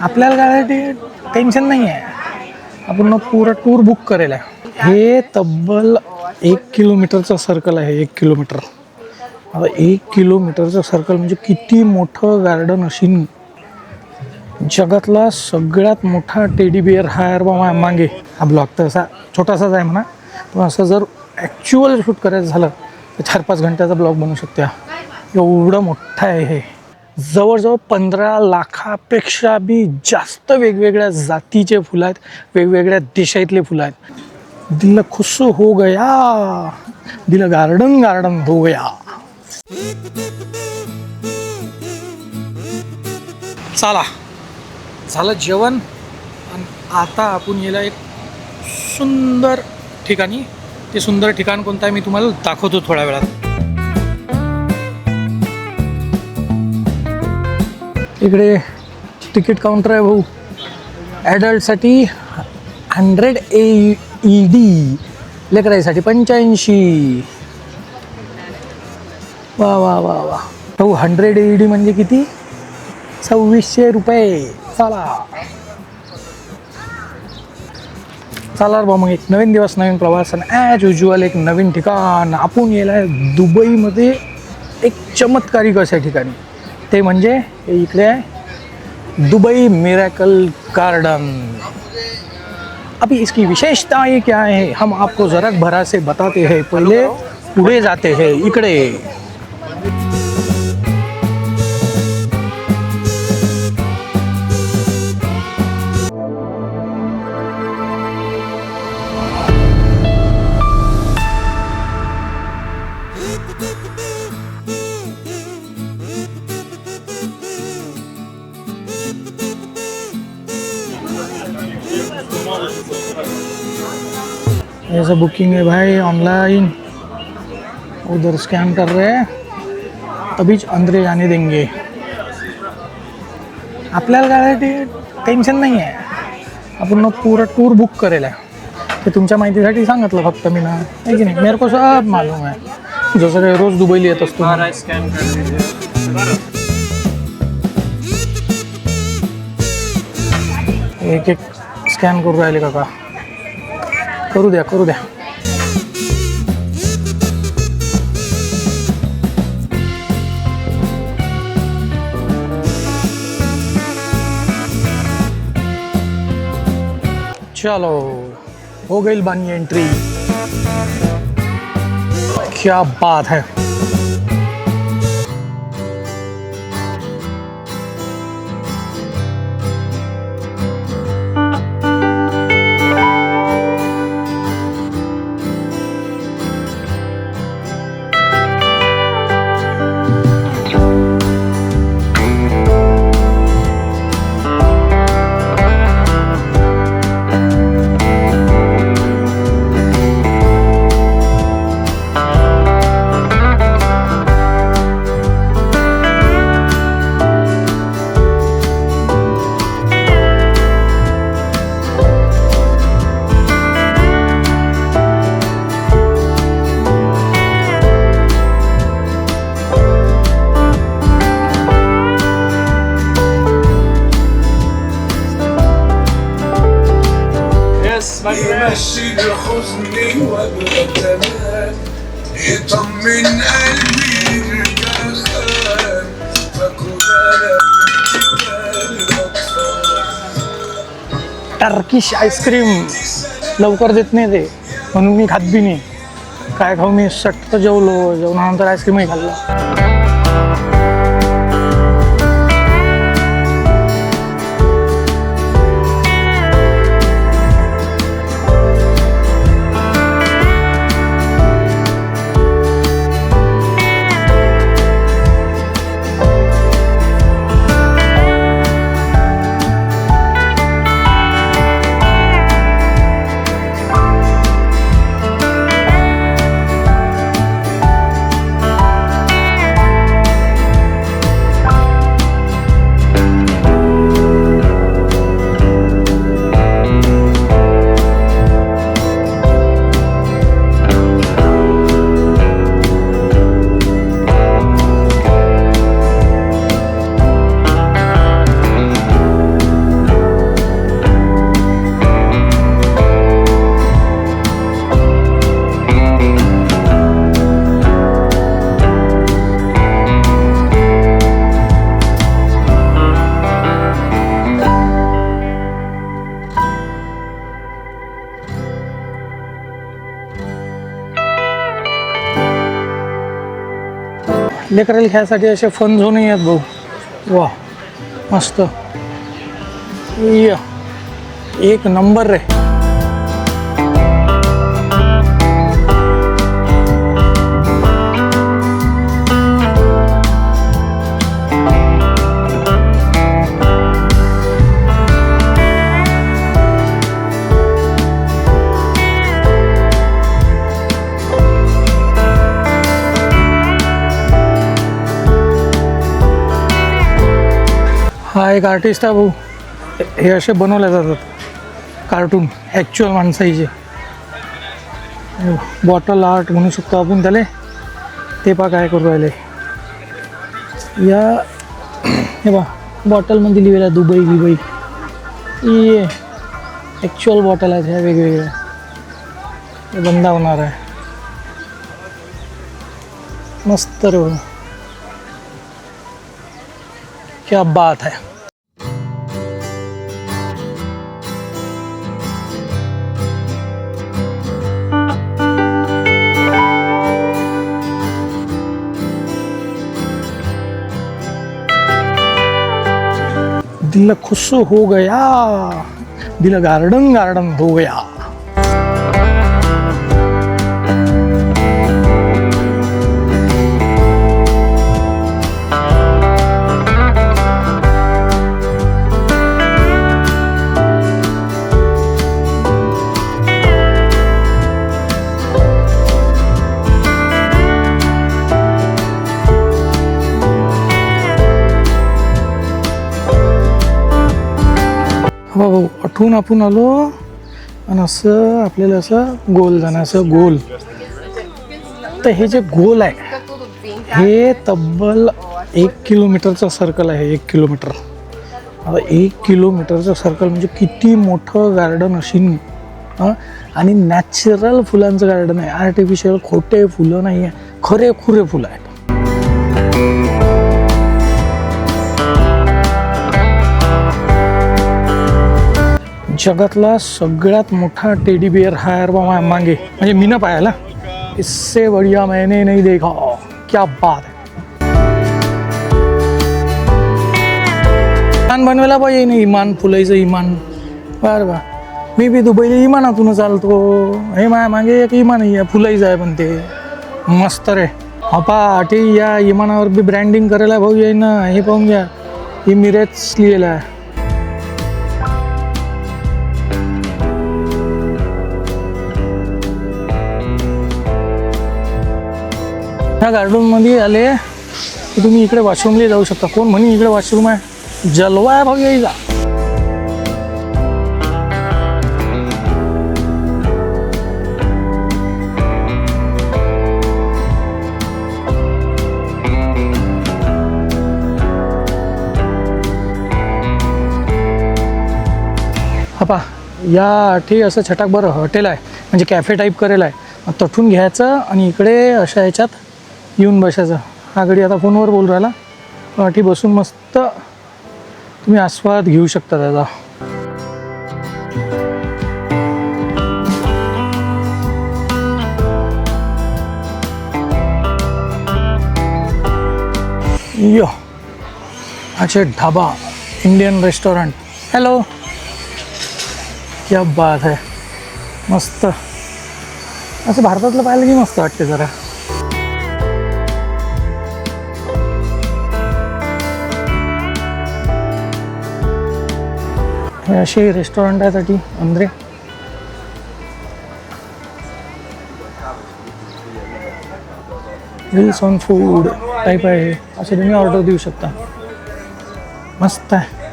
आपल्याला काय टेन्शन नाही आहे आपण मग पुरा टूर बुक करेल. आहे हे तब्बल एक किलोमीटरचं सर्कल आहे एक किलोमीटर आता एक किलोमीटरचं सर्कल म्हणजे किती मोठं गार्डन असेल जगातला सगळ्यात मोठा टेडी बिअर हा बा मागे. हा ब्लॉक तर असा छोटासाच आहे म्हणा. पण असं जर ॲक्च्युअल शूट करायचं झालं तर चार पाच घंट्याचा ब्लॉग बनू शकते एवढं मोठा आहे हे. जवळजवळ पंधरा लाखापेक्षा बी जास्त वेगवेगळ्या जातीचे फुलं आहेत वेगवेगळ्या देशातले फुलं आहेत. दिल खुश हो गया. दिल गार्डन गार्डन हो गया. चला. झालं जेवण. आणि आता आपण याला एक सुंदर ठिकाणी ते सुंदर ठिकाण कोणतं आहे मी तुम्हाला दाखवतो थोड्या वेळात. इकडे तिकीट काउंटर आहे भाऊ. ॲडल्टसाठी हंड्रेड ए ई डी लेकराईसाठी पंच्याऐंशी. वा वा वा वा. भाऊ हंड्रेड ए डी म्हणजे किती? सव्वीसशे रुपये. चला. चला रे बा मग एक नवीन दिवस नवीन प्रवास आणि ॲज युज्युअल एक नवीन ठिकाण. आपण गेला आहे दुबईमध्ये एक चमत्कारिक अशा ठिकाणी. ते म्हणजे इकडे आहे दुबई मेरेकल गार्डन. अभी इसकी विशेषताएँ क्या है हम आपको ज़रक भरा से बताते हैं पहले उड़े जाते हैं इकडे. ऐसा बुकिंग है भाई ऑनलाइन उधर स्कैन कर रहे हैं। तभी अंदर जाने देंगे। आपल्याला काय ते टेन्शन नाही आहे आपण पुरा टूर बुक करेल आहे। ते तुमच्या माहितीसाठी सांगितलं फक्त मी ना। आहे की नाही? मेरे को सब मालूम आहे जसं काय रोज दुबईला येत असतो. एक एक स्कॅन करू राहिले काका। करू द्या करू द्या. चलो हो गई बानी एंट्री क्या बात है. يمثل حزني وابتسامات يطمن قلبي يرجع خان فكنا टर्किश आईस्क्रीम लवकर देत नाही ते म्हणून मी खात बी नाही काय खाऊ मी सट्ट जेवलो जेवणानंतर आईस्क्रीमही खाल्लं लेकराला खेळायसाठी असे फन झोनही आहेत भाऊ. वा मस्त. या. एक नंबर रे हा एक आर्टिस्ट आहे भाऊ. हे असे बनवले जातात. कार्टून ॲक्च्युअल माणसाचे बॉटल आर्ट म्हणू शकतो आपण त्याला. ते पा काय करू राहिले. या हे बा बॉटलमध्ये लिहिलेलं आहे दुबई बिबई ही ॲक्च्युअल बॉटल आहेत ह्या वेगवेगळ्या. हे बंद होणार आहे. मस्त रे बघा क्या बात है। दिल खुश हो गया दिल गार्डन गार्डन हो गया। हो आपण आलो आणि असं आपल्याला असं गोल जाणं असं गोल. तर हे जे गोल आहे हे तब्बल एक किलोमीटरचं सर्कल आहे एक किलोमीटर. आता एक किलोमीटरचं सर्कल म्हणजे किती मोठं गार्डन असेल आणि नॅचरल फुलांचं गार्डन आहे. आर्टिफिशियल खोटे फुलं नाही आहे खरे खुरे फुलं आहेत. जगातला सगळ्यात मोठा टेडी बिअर हा आहे बाबा मागे. म्हणजे मी न पाहायला इससे बढ़िया मैंने नहीं देखा. क्या बात है. इमान बनवायला पाहिजे ना इमान फुलायचं इमान. बरं बा मी बी दुबईला इमानातून चालतो. हे माया मागे एक इमान आहे फुलाईचं आहे पण ते. मस्त रे. अपा ते या इमानावर बी ब्रँडिंग करायला भाऊ येईन हे पाहून घ्या. ही मिरेच लिहिलं आहे. ह्या गार्डनमध्ये आले तर तुम्ही इकडे वॉशरूमला जाऊ शकता. कोण म्हणे इकडे वॉशरूम आहे? जलवा आहे भाऊ यायचा. हा या आठी असं छटाक बरं हॉटेल आहे. म्हणजे कॅफे टाईप करेल आहे. तठून घ्यायचं आणि इकडे अशा ह्याच्यात येऊन बसायचं. हा आता फोनवर बोलू राहिला. आठी बसून मस्त तुम्ही आस्वाद घेऊ शकता त्याचा. यो. अच्छा ढाबा इंडियन रेस्टॉरंट हॅलो क्या बात है. मस्त. असं भारतातलं पाहिलं की मस्त वाटते जरा. हे असे रेस्टॉरंट आहे साठी अंद्रे. विल्स ऑन फूड टाईप आहे असे तुम्ही ऑर्डर देऊ शकता. मस्त आहे.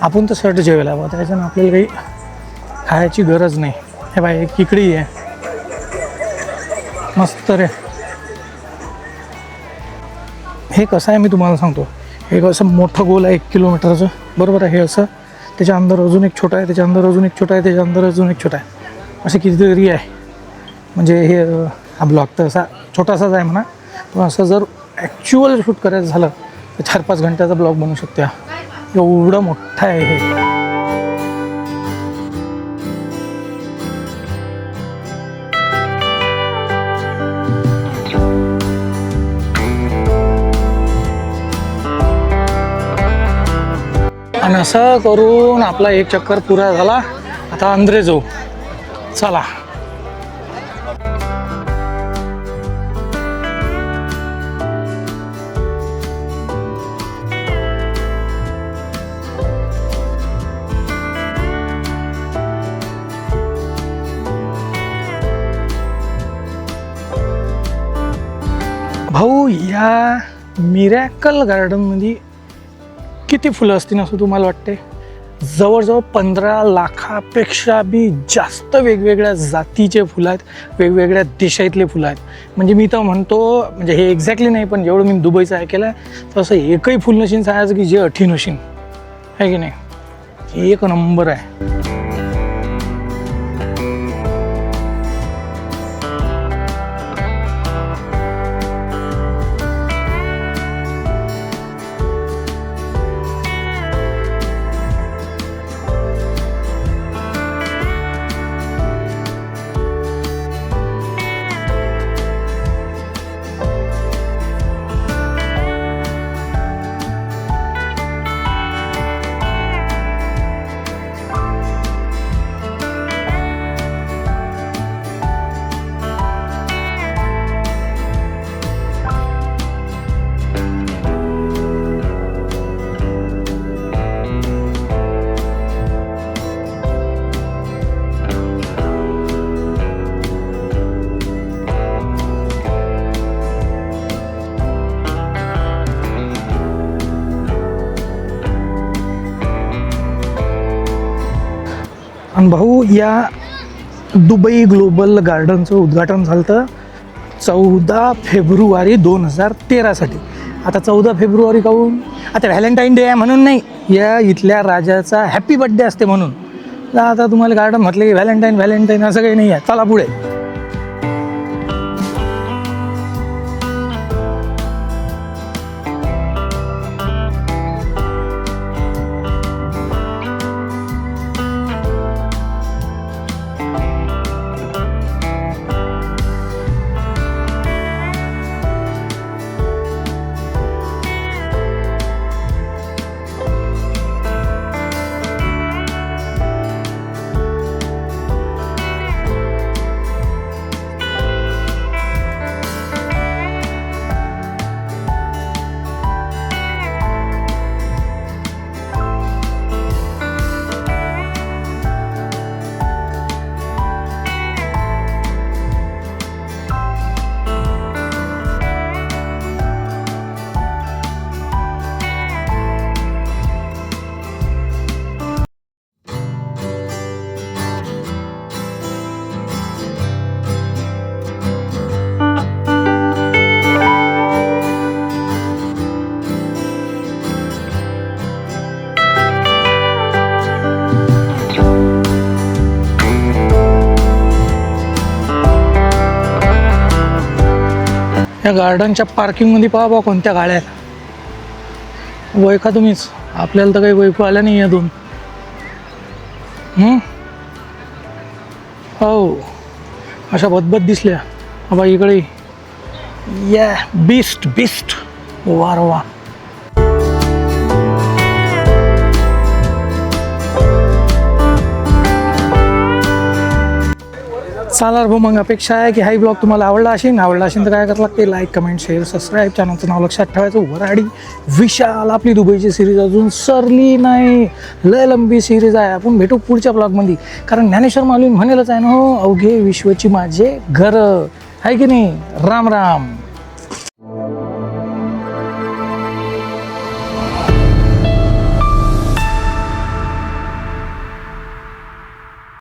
आपण तर सर्ट जेवायला हवं त्याच्यानं आपल्याला काही खायची गरज नाही. हे बाय एक इकडे आहे मस्त रे. हे कसं आहे मी तुम्हाला सांगतो. हे असं मोठं गोल आहे एक किलोमीटरचं. बरोबर आहे हे असं? त्याच्या अंदर अजून एक छोटा आहे त्याच्या अंदर अजून एक छोटा आहे त्याच्या अंदर अजून एक छोटा आहे. असे कितीतरी आहे. म्हणजे हे हा ब्लॉक तर असा छोटासाच आहे म्हणा. पण असं जर ॲक्च्युअल शूट करायचं झालं तर चार पाच घंट्याचा ब्लॉग बनू शकते एवढं मोठा आहे हे. आणि असं करून आपला एक चक्कर पुरा झाला. आता अंद्रे जाऊ. चला. भाऊ या मिरॅकल गार्डनमध्ये किती फुलं असतील असं तुम्हाला वाटते जवळजवळ पंधरा लाखापेक्षा बी जास्त वेगवेगळ्या जातीचे फुलं आहेत वेगवेगळ्या देशातले फुलं आहेत. म्हणजे मी तर म्हणतो म्हणजे हे एक्झॅक्टली नाही पण जेवढं मी दुबईचं ऐकेलं आहे तसं एकही फुल नशीन सांगायचं की जे अठी नशीन आहे की नाही? एक नंबर आहे. आणि भाऊ या दुबई ग्लोबल गार्डनचं उद्घाटन झालं होतं चौदा फेब्रुवारी दोन हजार तेरासाठी. आता चौदा फेब्रुवारी काहून? आता व्हॅलेंटाईन डे आहे म्हणून नाही या इथल्या राजाचा हॅपी बड्डे असते म्हणून. आता तुम्हाला गार्डन म्हटलं की व्हॅलेंटाईन व्हॅलेंटाईन असं काही नाही आहे. चला पुढे. या गार्डनच्या पार्किंगमध्ये पहा बा कोणत्या गाड्या आहेत. तुम्हीच? आपल्याला तर काही वैकू आल्या नाही या दोन हो. अशा बदबद दिसल्या. बाबा इकडे या. बिस्ट बिस्ट वार वा चालणार भाऊ मग अपेक्षा आहे की हाही ब्लॉग तुम्हाला आवडला असेल. आवडला असेल तर काय करावं लागते? लाईक कमेंट शेअर सबस्क्राईब चॅनलचं नाव लक्षात ठेवायचं. वराडी विशाल आपली दुबईची सिरीज अजून सरली नाही. लय लंबी सिरीज आहे. आपण भेटू पुढच्या ब्लॉगमध्ये कारण ज्ञानेश्वर मालवीन म्हणेलच आहे ना हो अवघे विश्वची माझे घर. आहे की नाही? राम राम.